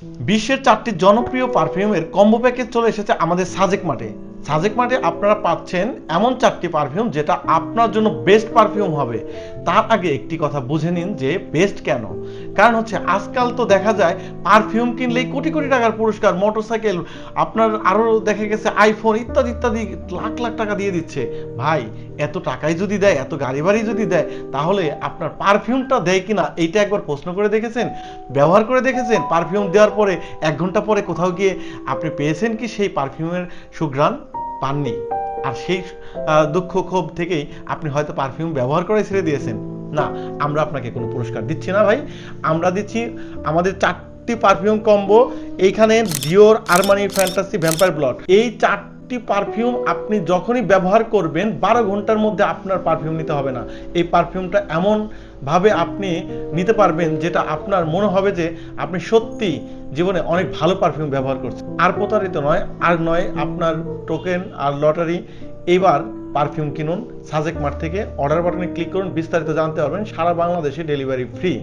Mm-hmm. বিশ্বের চারটি জনপ্রিয় পারফিউমের কম্বো প্যাকেজ চলে এসেছে আমাদের সাজেক মাঠে। সাজেক মাঠে আপনারা পাচ্ছেন এমন চারটি পারফিউম যেটা আপনার জন্য বেস্ট পারফিউম হবে। তার আগে একটি কথা বুঝে নিন যে বেস্ট কেন। কারণ হচ্ছে আজকাল তো দেখা যায় পারফিউম কিনলেই কোটি কোটি টাকার পুরস্কার মোটরসাইকেল আপনার আরও দেখা গেছে আইফোন ইত্যাদি ইত্যাদি লাখ লাখ টাকা দিয়ে দিচ্ছে। ভাই, এত টাকাই যদি দেয়, এত গাড়ি বাড়ি যদি দেয়, তাহলে আপনার পারফিউমটা দেয় কিনা এইটা একবার প্রশ্ন করে দেখেছেন? ব্যবহার করে দেখেছেন? পারফিউম দেওয়ার পরে এক ঘণ্টা পরে কোথাও গিয়ে আপনি পেয়েছেন কি সেই পারফিউমের সুঘ্রাণ? পাননি। আর সেই দুঃখ ক্ষোভ থেকেই আপনি হয়তো পারফিউম ব্যবহার করে ছেড়ে দিয়েছেন। না, আমরা আপনাকে কোনো পুরস্কার দিচ্ছি না ভাই। আমরা দিচ্ছি আমাদের চারটি পারফিউম কম্বো। এইখানে Dior Armani, fantasy vampire blood এই চারটি পারফিউম আপনি যখনই ব্যবহার করবেন, বারো ঘণ্টার মধ্যে আপনার পারফিউম নিতে হবে না। এই পারফিউমটা এমন ভাবে আপনি নিতে পারবেন যেটা আপনার মনে হবে যে আপনি সত্যি জীবনে অনেক ভালো পারফিউম ব্যবহার করছেন। আর প্রতারিত নয়, আর নয় আপনার টোকেন আর লটারি এবার পারফিউম কিনুন। সাজেক মার্ট থেকে অর্ডার বাটনে ক্লিক করুন, বিস্তারিত জানতে পারবেন, সারা বাংলাদেশে ডেলিভারি ফ্রি